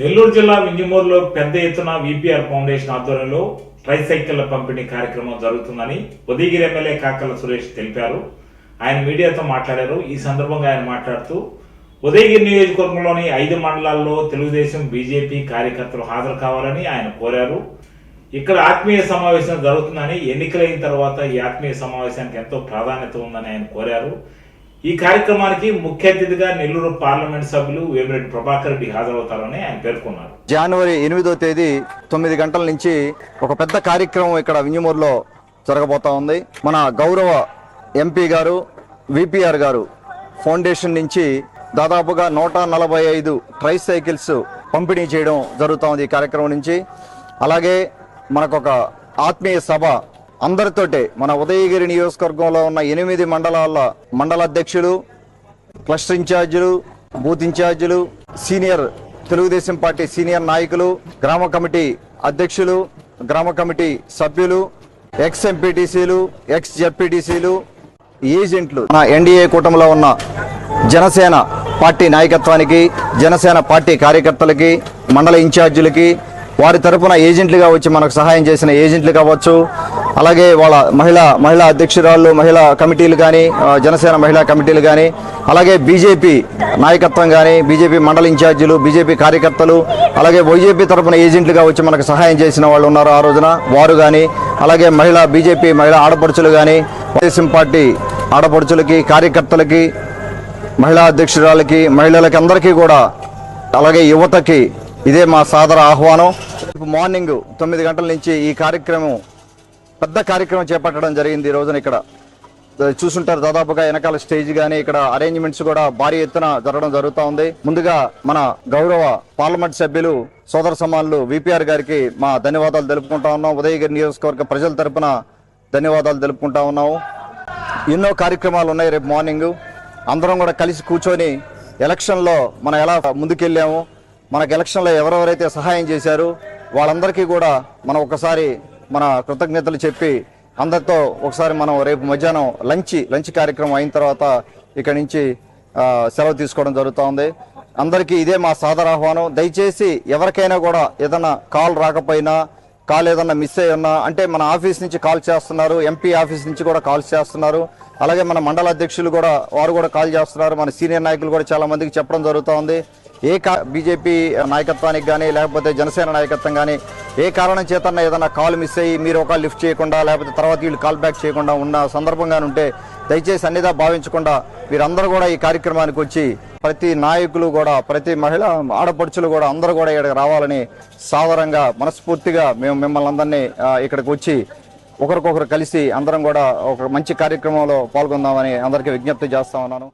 నెల్లూరు జిల్లా వింజమూరులో పెద్ద ఎత్తున విపిఆర్ ఫౌండేషన్ ఆధ్వర్యంలో ట్రైసైకిళ్ళ పంపిణీ కార్యక్రమం జరుగుతుందని ఉదయగిరి ఎమ్మెల్యే కాకల సురేష్ తెలిపారు. ఆయన మీడియాతో మాట్లాడారు. ఈ సందర్భంగా ఆయన మాట్లాడుతూ ఉదయగిరి నియోజకవర్గంలోని ఐదు మండలాల్లో తెలుగుదేశం బీజేపీ కార్యకర్తలు హాజరు కావాలని ఆయన కోరారు. ఇక్కడ ఆత్మీయ సమావేశం జరుగుతుందని ఎన్నికలైన తర్వాత ఈ ఆత్మీయ సమావేశానికి ఎంతో ప్రాధాన్యత ఉందని ఆయన కోరారు. ఈ కార్యక్రమానికి ముఖ్య అతిథిగా నెల్లూరు పార్లమెంట్ సభ్యులు వేమిరెడ్డి ప్రభాకర్ రెడ్డి హాజరవుతారని ఆయన పేర్కొన్నారు. జనవరి ఎనిమిదో తేదీ తొమ్మిది గంటల నుంచి ఒక పెద్ద కార్యక్రమం ఇక్కడ వింజమూరులో జరగబోతా ఉంది. మన గౌరవ ఎంపీ గారు విపిఆర్ గారు ఫౌండేషన్ నుంచి దాదాపుగా నూట నలభై ఐదు ట్రై సైకిల్స్ పంపిణీ చేయడం జరుగుతూ ఉంది ఈ కార్యక్రమం నుంచి. అలాగే మనకొక ఆత్మీయ సభ అందరితోటే మన ఉదయగిరి నియోజకవర్గంలో ఉన్న ఎనిమిది మండలాల మండల అధ్యక్షులు క్లస్టర్ ఇన్ఛార్జీలు బూత్ ఇన్ఛార్జీలు సీనియర్ తెలుగుదేశం పార్టీ సీనియర్ నాయకులు గ్రామ కమిటీ అధ్యక్షులు గ్రామ కమిటీ సభ్యులు ఎక్స్ ఎంపీటీసీలు ఎక్స్ జెడ్పీటీసీలు ఏజెంట్లు. నా ఎన్డీఏ కూటమిలో ఉన్న జనసేన పార్టీ నాయకత్వానికి జనసేన పార్టీ కార్యకర్తలకి మండల ఇన్ఛార్జీలకి వారి తరపున ఏజెంట్లుగా వచ్చి మనకు సహాయం చేసిన ఏజెంట్లు కావచ్చు అలాగే వాళ్ళ మహిళా మహిళా అధ్యక్షురాళ్ళు మహిళా కమిటీలు కానీ జనసేన మహిళా కమిటీలు కానీ అలాగే బీజేపీ నాయకత్వం కానీ బీజేపీ మండల ఇన్ఛార్జీలు బీజేపీ కార్యకర్తలు అలాగే వైజేపీ తరపున ఏజెంట్లుగా వచ్చి మనకు సహాయం చేసిన వాళ్ళు ఉన్నారు ఆ రోజున. వారు కానీ అలాగే మహిళా బీజేపీ మహిళా ఆడపడుచులు కానీ తెలుగుదేశం పార్టీ ఆడపడుచులకి కార్యకర్తలకి మహిళా అధ్యక్షురాలకి మహిళలకి అందరికీ కూడా అలాగే యువతకి ఇదే మా సాదర ఆహ్వానం. రేపు మార్నింగ్ తొమ్మిది గంటల నుంచి ఈ కార్యక్రమం పెద్ద కార్యక్రమం చేపట్టడం జరిగింది ఈ రోజున ఇక్కడ. చూసుంటారు దాదాపుగా వెనకాల స్టేజ్ గానీ ఇక్కడ అరేంజ్మెంట్స్ కూడా భారీ ఎత్తున జరగడం జరుగుతూ ఉంది. ముందుగా మన గౌరవ పార్లమెంట్ సభ్యులు సోదర సమానులు విపిఆర్ గారికి మా ధన్యవాదాలు తెలుపుకుంటా ఉన్నాం. ఉదయగిరి నియోజకవర్గ ప్రజల తరపున ధన్యవాదాలు తెలుపుకుంటా ఉన్నాము ఎన్నో కార్యక్రమాలు ఉన్నాయి రేపు మార్నింగ్. అందరం కూడా కలిసి కూర్చొని ఎలక్షన్లో మనం ఎలా ముందుకెళ్ళాము మనకు ఎలక్షన్లో ఎవరెవరైతే సహాయం చేశారు వాళ్ళందరికీ కూడా మనం ఒకసారి మన కృతజ్ఞతలు చెప్పి అందరితో ఒకసారి మనం రేపు మధ్యాహ్నం లంచ్ లంచ్ కార్యక్రమం అయిన తర్వాత ఇక్కడి నుంచి సెలవు తీసుకోవడం జరుగుతూ ఉంది అందరికీ ఇదే మా సాదర ఆహ్వానం. దయచేసి ఎవరికైనా కూడా ఏదైనా కాల్ రాకపోయినా కాల్ ఏదన్నా మిస్ అయ్యి ఉన్నా అంటే మన ఆఫీస్ నుంచి కాల్ చేస్తున్నారు ఎంపీ ఆఫీస్ నుంచి కూడా కాల్ చేస్తున్నారు. అలాగే మన మండల అధ్యక్షులు కూడా వారు కూడా కాల్ చేస్తున్నారు. మన సీనియర్ నాయకులు కూడా చాలా మందికి చెప్పడం జరుగుతూ ఉంది ఏ కా బీజేపీ నాయకత్వానికి కానీ లేకపోతే జనసేన నాయకత్వం కానీ ఏ కారణం చేతన్నా ఏదన్నా కాల్ మిస్ అయ్యి మీరు ఒక లిఫ్ట్ చేయకుండా లేకపోతే తర్వాత వీళ్ళు కాల్ బ్యాక్ చేయకుండా ఉన్న సందర్భంగా ఉంటే దయచేసి అన్నిదా భావించకుండా వీరందరూ కూడా ఈ కార్యక్రమానికి వచ్చి ప్రతి నాయకులు కూడా ప్రతి మహిళ ఆడపడుచులు కూడా అందరూ కూడా ఇక్కడికి రావాలని సాధారణంగా మనస్ఫూర్తిగా మేము మిమ్మల్ని అందరినీ ఇక్కడికి వచ్చి ఒకరికొకరు కలిసి అందరం కూడా ఒక మంచి కార్యక్రమంలో పాల్గొందామని అందరికీ విజ్ఞప్తి చేస్తా ఉన్నాను.